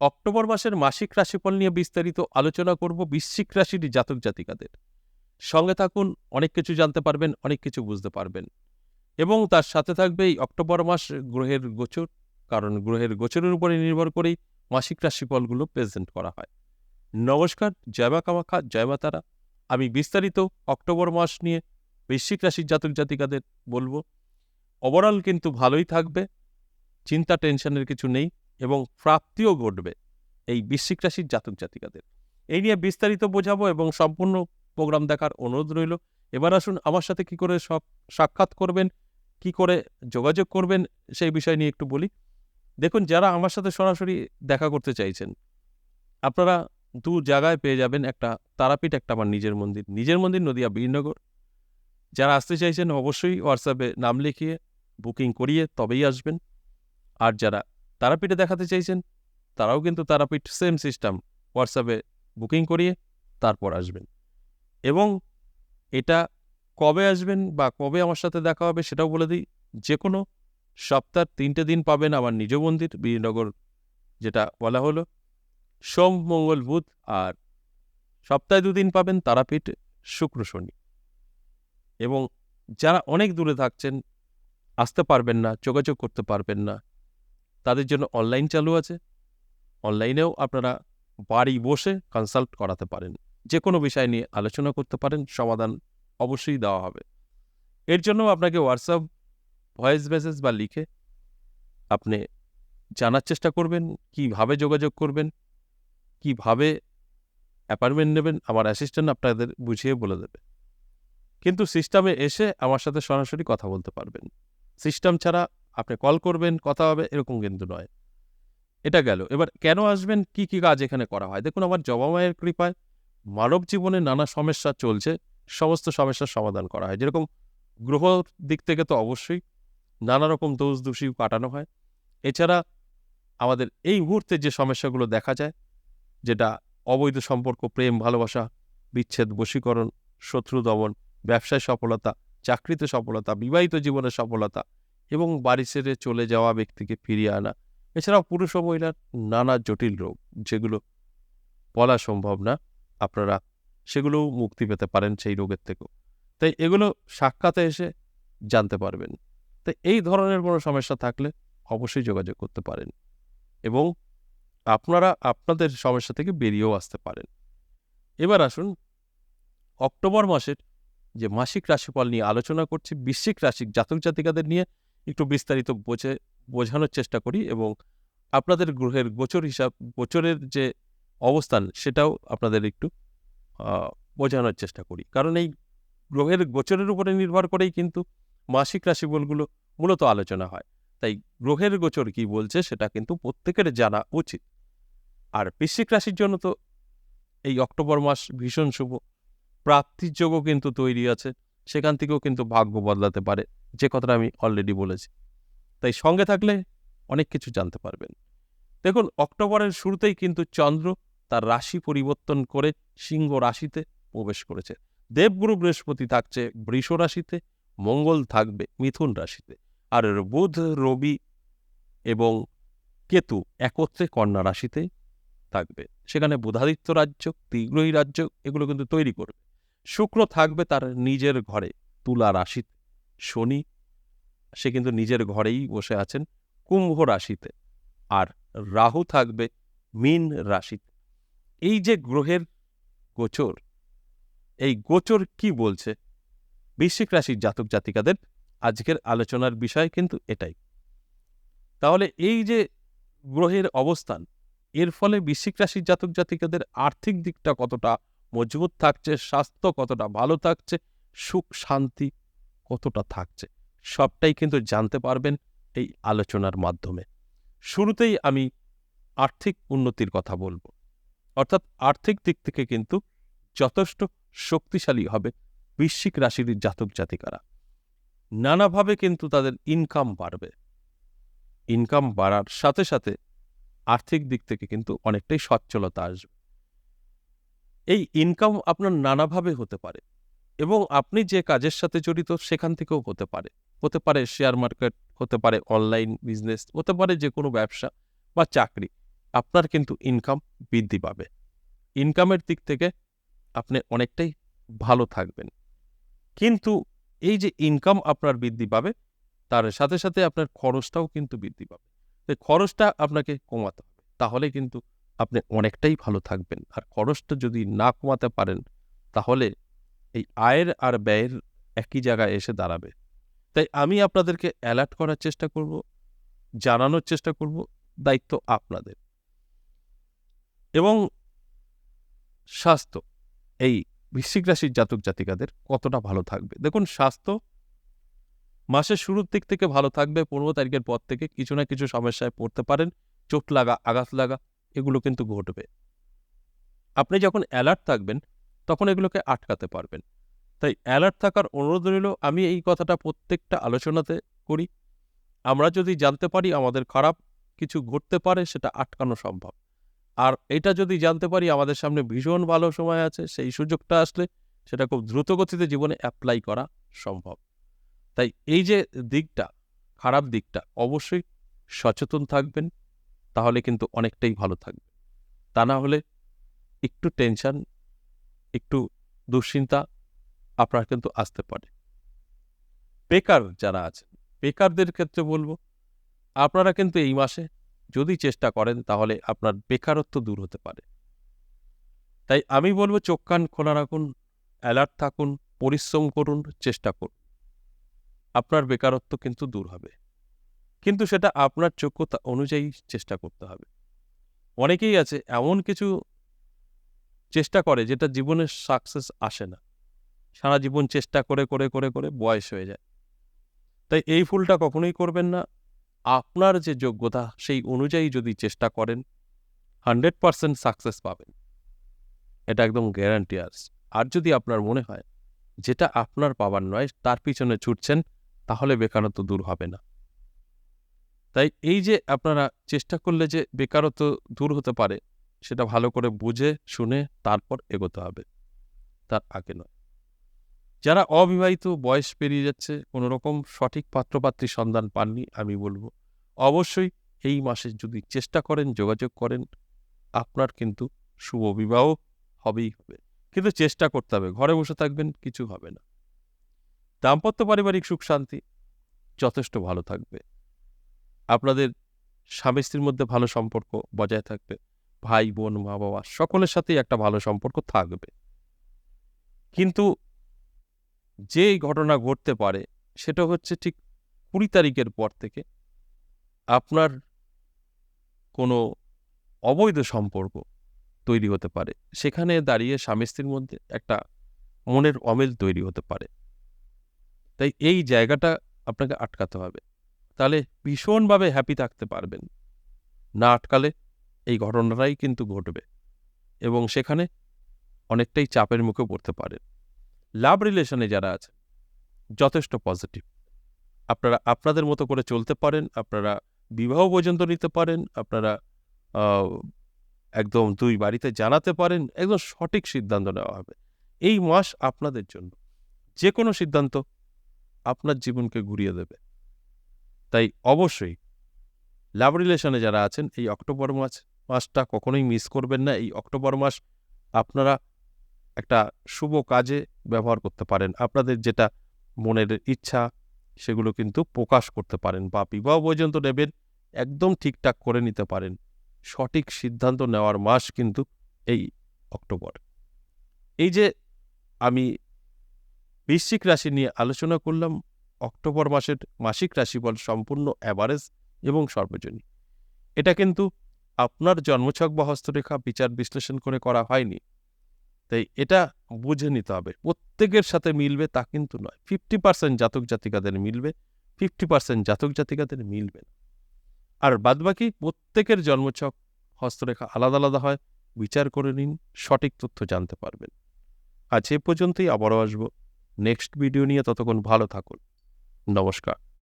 October মাসের মাসিক রাশিফল নিয়ে বিস্তারিত আলোচনা করব বৃশ্চিক রাশির জাতক জাতিকাদের। সঙ্গে থাকুন, অনেক কিছু জানতে পারবেন, অনেক কিছু বুঝতে পারবেন। এবং তার সাথে থাকবে এই অক্টোবর মাস গ্রহের গোচর, কারণ গ্রহের গোচরের উপরে নির্ভর করেই মাসিক রাশিফলগুলো প্রেজেন্ট করা হয়। নমস্কার, জয় মা কামাখ্যা, জয় মা তারা। আমি বিস্তারিত অক্টোবর মাস নিয়ে বৃশ্চিক রাশির জাতক জাতিকাদের বলব। ওভারঅল কিন্তু ভালোই থাকবে, চিন্তা টেনশনের কিছু নেই। এবং প্রাপ্তিও ঘটবে এই বৃশ্চিক রাশির জাতক জাতিকাদের। এই নিয়ে বিস্তারিত বোঝাবো এবং সম্পূর্ণ প্রোগ্রাম দেখার অনুরোধ রইল। এবার আসুন আমার সাথে কি করে সব সাক্ষাৎ করবেন, কি করে যোগাযোগ করবেন সেই বিষয় নিয়ে একটু বলি। দেখুন, যারা আমার সাথে সরাসরি দেখা করতে চাইছেন, আপনারা দু জায়গায় পেয়ে যাবেন একটা তারাপীঠ, একটা আমার নিজের মন্দির। নিজের মন্দির নদিয়া বীরনগর। যারা আসতে চাইছেন অবশ্যই হোয়াটসঅ্যাপে নাম লিখিয়ে, বুকিং করিয়ে তবেই আসবেন। আর যারা তারাপীঠে দেখাতে চাইছেন, তারাও কিন্তু তারাপীঠ সেম সিস্টেম হোয়াটসঅ্যাপে বুকিং করিয়ে তারপর আসবেন। এবং এটা কবে আসবেন বা কবে আমার সাথে দেখা হবে সেটাও বলে দিই, যে কোনো সপ্তাহের তিনটে দিন পাবেন আমার নিজ মন্দির বীরনগর যেটা বলা হলো, সোম, মঙ্গল, বুধ আর সপ্তাহে দুদিন পাবেন তারাপীঠ শুক্র, শনি। এবং যারা অনেক দূরে থাকছেন, আসতে পারবেন না, যোগাযোগ করতে পারবেন না তাদের জন্য অনলাইন চালু আছে। অনলাইনেও আপনারা বাড়ি বসে কনসাল্ট করাতে পারেন। যে কোনো বিষয় নিয়ে আলোচনা করতে পারেন, সমাধান অবশ্যই দেওয়া হবে। এর জন্য আপনাকে হোয়াটসঅ্যাপ ভয়েস মেসেজ বা লিখে আপনি জানার চেষ্টা করবেন, কীভাবে যোগাযোগ করবেন, কীভাবে অ্যাপয়েন্টমেন্ট নেবেন, আমার অ্যাসিস্ট্যান্ট আপনাদের বুঝিয়ে বলে দেবে। কিন্তু সিস্টেমে এসে আমার সাথে সরাসরি কথা বলতে পারবেন। সিস্টেম ছাড়া আপনি কল করবেন, কথা হবে, এরকম কিন্তু নয়। এটা গেল। এবার কেন আসবেন? কি কি কাজ এখানে করা হয়? দেখুন, আমার জবা মায়ের কৃপায় মানব জীবনে নানা সমস্যা চলছে, সমস্ত সমস্যার সমাধান করা হয়। যেরকম গ্রহ দিক থেকে তো অবশ্যই নানা রকম দোষ দোষী কাটানো হয়। এছাড়া আমাদের এই মুহূর্তে যে সমস্যাগুলো দেখা যায়, যেটা অবৈধ সম্পর্ক, প্রেম, ভালোবাসা, বিচ্ছেদ, বশীকরণ, শত্রু দমন, ব্যবসায় সফলতা, চাকরিতে সফলতা, বিবাহিত জীবনের সফলতা এবং বাড়ি ছেড়ে চলে যাওয়া ব্যক্তিকে ফিরিয়ে আনা। এছাড়াও পুরুষ ও মহিলার নানা জটিল রোগ, যেগুলো বলা সম্ভব না, আপনারা সেগুলোও মুক্তি পেতে পারেন সেই রোগের থেকেও। তাই এগুলো সাক্ষাতে এসে জানতে পারবেন। তাই এই ধরনের কোনো সমস্যা থাকলে অবশ্যই যোগাযোগ করতে পারেন এবং আপনারা আপনাদের সমস্যা থেকে বেরিয়েও আসতে পারেন। এবার আসুন অক্টোবর মাসের যে মাসিক রাশিফল নিয়ে আলোচনা করছি, বৃশ্চিক রাশিক জাতক জাতিকাদের নিয়ে। একটু বিস্তারিত বোঝে, বোঝানোর চেষ্টা করি এবং আপনাদের গ্রহের গোচর হিসাব, গোচরের যে অবস্থান সেটাও আপনাদের একটু বোঝানোর চেষ্টা করি। কারণ এই গ্রহের গোচরের উপরে নির্ভর করেই কিন্তু মাসিক রাশিফলগুলো মূলত আলোচনা হয়। তাই গ্রহের গোচর কি বলছে সেটা কিন্তু প্রত্যেকের জানা উচিত। আর বৃশ্চিক রাশির জন্য তো এই অক্টোবর মাস ভীষণ শুভ। প্রাপ্তির যোগও কিন্তু তৈরি আছে। সেখান থেকেও কিন্তু ভাগ্য বদলাতে পারে। যে কথাটা আমি অলরেডি বলেছি। তাই সঙ্গে থাকলে অনেক কিছু জানতে পারবেন। দেখুন, অক্টোবরের শুরুতেই কিন্তু চন্দ্র তার রাশি পরিবর্তন করে সিংহ রাশিতে প্রবেশ করেছে। দেবগুরু বৃহস্পতি থাকছে বৃষ রাশিতে, মঙ্গল থাকবে মিথুন রাশিতে। আর বুধ, রবি এবং কেতু একত্রে কন্যা রাশিতে থাকবে। সেখানে বুধাদিত্য রাজ্য, তীগ্রহী রাজ্য এগুলো কিন্তু তৈরি করবে। শুক্র থাকবে তার নিজের ঘরে, তুলা রাশিতে। শনি, সে কিন্তু নিজের ঘরেই বসে আছেন কুম্ভ রাশিতে। আর রাহু থাকবে মীন রাশিতে। এই যে গ্রহের গোচর, এই গোচর কি বলছে? বৃশ্চিক রাশির জাতক জাতিকাদের আজকের আলোচনার বিষয় কিন্তু এটাই। তাহলে এই যে গ্রহের অবস্থান, এর ফলে বৃশ্চিক রাশির জাতক জাতিকাদের আর্থিক দিকটা কতটা মজবুত থাকছে, স্বাস্থ্য কতটা ভালো থাকছে, সুখ, শান্তি কতটা থাকছে, সবটাই কিন্তু জানতে পারবেন এই আলোচনার মাধ্যমে। শুরুতেই আমি আর্থিক উন্নতির কথা বলব। অর্থাৎ আর্থিক দিক থেকে কিন্তু যথেষ্ট শক্তিশালী হবে বৃশ্চিক রাশির জাতক জাতিকারা। নানাভাবে কিন্তু তাদের ইনকাম বাড়বে। ইনকাম বাড়ার সাথে সাথে আর্থিক দিক থেকে কিন্তু অনেকটাই সচ্ছলতা আসবে। এই ইনকাম আপনার নানাভাবে হতে পারে এবং আপনি যে কাজের সাথে জড়িত সেখান থেকেও হতে পারে। হতে পারে শেয়ার মার্কেট হতে পারে অনলাইন বিজনেস হতে পারে যে কোনো ব্যবসা বা চাকরি, আপনার কিন্তু ইনকাম বৃদ্ধি পাবে। ইনকামের দিক থেকে আপনি অনেকটাই ভালো থাকবেন। কিন্তু এই যে ইনকাম আপনার বৃদ্ধি পাবে, তার সাথে সাথে আপনার খরচটাও কিন্তু বৃদ্ধি পাবে। খরচটা আপনাকে কমাতে হবে। তাহলে কিন্তু আপনি অনেকটাই ভালো থাকবেন। আর খরচটা যদি না কমাতে পারেন, তাহলে এই আয়ের আর ব্যয়ের একই জায়গায় এসে দাঁড়াবে। তাই আমি আপনাদেরকে অ্যালার্ট করার চেষ্টা করব, জানানোর চেষ্টা করব, দায়িত্ব আপনাদের। এবং স্বাস্থ্য, এই বৃশ্চিক রাশির জাতক জাতিকাদের কতটা ভালো থাকবে? দেখুন, স্বাস্থ্য মাসের শুরুর দিক থেকে ভালো থাকবে, পনেরো তারিখের পর থেকে কিছু না কিছু সমস্যায় পড়তে পারেন। চোট লাগা, আঘাত লাগা এগুলো কিন্তু ঘটবে। আপনি যখন অ্যালার্ট থাকবেন, তখন এগুলোকে আটকাতে পারবেন। তাই অ্যালার্ট থাকার অনুরোধ রইল, আমি এই কথাটা প্রত্যেকটা আলোচনাতে করি। আমরা যদি জানতে পারি আমাদের খারাপ কিছু ঘটতে পারে, সেটা আটকানো সম্ভব। আর এটা যদি জানতে পারি, আমাদের সামনে ভীষণ ভালো সময় আছে, সেই সুযোগটা আসলে সেটা খুব দ্রুত গতিতে জীবনে অ্যাপ্লাই করা সম্ভব। তাই এই যে দিকটা, খারাপ দিকটা, অবশ্যই সচেতন থাকবেন। তাহলে কিন্তু অনেকটাই ভালো থাকবে। তা না হলে একটু টেনশন একটু দুশ্চিন্তা আপনার কিন্তু আসতে পারে। বেকার যারা আছেন, বেকারদের ক্ষেত্রে বলব, আপনারা কিন্তু এই মাসে যদি চেষ্টা করেন তাহলে আপনার বেকারত্ব দূর হতে পারে। তাই আমি বলব চোখ কান খোলা রাখুন অ্যালার্ট থাকুন, পরিশ্রম করুন, চেষ্টা করুন। আপনার বেকারত্ব কিন্তু দূর হবে। কিন্তু সেটা আপনার যোগ্যতা অনুযায়ী চেষ্টা করতে হবে। অনেকেই আছে এমন কিছু চেষ্টা করে যেটা জীবনের সাকসেস আসে না। সারা জীবন চেষ্টা করে করে করে করে বয়স হয়ে যায়। তাই এই ফুলটা কখনোই করবেন না। আপনার যে যোগ্যতা সেই অনুযায়ী যদি চেষ্টা করেন হান্ড্রেড পারসেন্ট সাকসেস পাবেন। এটা একদম গ্যারান্টি আস আর যদি আপনার মনে হয়, যেটা আপনার পাবার নয়, তার পিছনে ছুটছেন, তাহলে বেকারত্ব দূর হবে না। তাই এই যে আপনারা চেষ্টা করলে যে বেকারত্ব দূর হতে পারে, সেটা ভালো করে বুঝে, শুনে তারপর এগোতে হবে। তার আগে নয়। যারা অবিবাহিত বয়স পেরিয়ে যাচ্ছে, কোনো রকম সঠিক পাত্রপাত্রী সন্ধান পাননি, আমি বলব, অবশ্যই এই মাসে যদি চেষ্টা করেন, যোগাযোগ করেন, আপনার কিন্তু শুভ বিবাহ হবেই হবে। কিন্তু চেষ্টা করতে হবে, ঘরে বসে থাকবেন, কিছু হবে না। দাম্পত্য পারিবারিক সুখ শান্তি যথেষ্ট ভালো থাকবে। আপনাদের স্বামী স্ত্রীর মধ্যে ভালো সম্পর্ক বজায় থাকবে। ভাই, বোন, মা, বাবা, সকলের সাথেই একটা ভালো সম্পর্ক থাকবে। কিন্তু যে ঘটনা ঘটতে পারে, সেটা হচ্ছে ঠিক কুড়ি তারিখের পর থেকে আপনার কোনো অবৈধ সম্পর্ক তৈরি হতে পারে। সেখানে দাঁড়িয়ে স্বামী স্ত্রীর মধ্যে একটা মনের অমিল তৈরি হতে পারে। তাই এই জায়গাটা আপনাকে আটকাতে হবে। তাহলে ভীষণভাবে হ্যাপি থাকতে পারবেন। না আটকালে এই ঘটনাটাই কিন্তু ঘটবে এবং সেখানে অনেকটাই চাপের মুখে পড়তে পারেন। লাভ রিলেশনে যারা আছে যথেষ্ট পজিটিভ আপনারা আপনাদের মতো করে চলতে পারেন, আপনারা বিবাহ পর্যন্ত নিতে পারেন, আপনারা একদম দুই বাড়িতে জানাতে পারেন, একদম সঠিক সিদ্ধান্ত নেওয়া হবে। এই মাস আপনাদের জন্য। যে কোনো সিদ্ধান্ত আপনার জীবনকে ঘুরিয়ে দেবে। তাই অবশ্যই লাভ রিলেশনে যারা আছেন, এই অক্টোবর মাস, মাসটা কখনোই মিস করবেন না। এই অক্টোবর মাস আপনারা একটা শুভ কাজে ব্যবহার করতে পারেন। আপনাদের যেটা মনের ইচ্ছা, সেগুলো কিন্তু প্রকাশ করতে পারেন। বা বিবাহ পর্যন্ত নেবেন, একদম ঠিকঠাক করে নিতে পারেন। সঠিক সিদ্ধান্ত নেওয়ার মাস কিন্তু এই অক্টোবর। এই যে আমি বৃশ্চিক রাশি নিয়ে আলোচনা করলাম অক্টোবর মাসের মাসিক রাশিফল সম্পূর্ণ অ্যাভারেজ এবং সর্বজনীন। এটা কিন্তু আপনার জন্মছক বা হস্তরেখা বিচার বিশ্লেষণ করে করা হয়নি। তাই এটা বুঝে নিতে হবে। প্রত্যেকের সাথে মিলবে তা কিন্তু নয়। ফিফটি পার্সেন্ট জাতক জাতিকাদের মিলবে ফিফটি পার্সেন্ট জাতক জাতিকাদের মিলবে আর বাদবাকি প্রত্যেকের জন্মছক হস্তরেখা আলাদা আলাদা হয়, বিচার করে নিন, সঠিক তথ্য জানতে পারবেন। আজ এ পর্যন্তই, আবারও আসব। নেক্সট ভিডিও নিয়ে ততক্ষণ ভালো থাকুন। নমস্কার।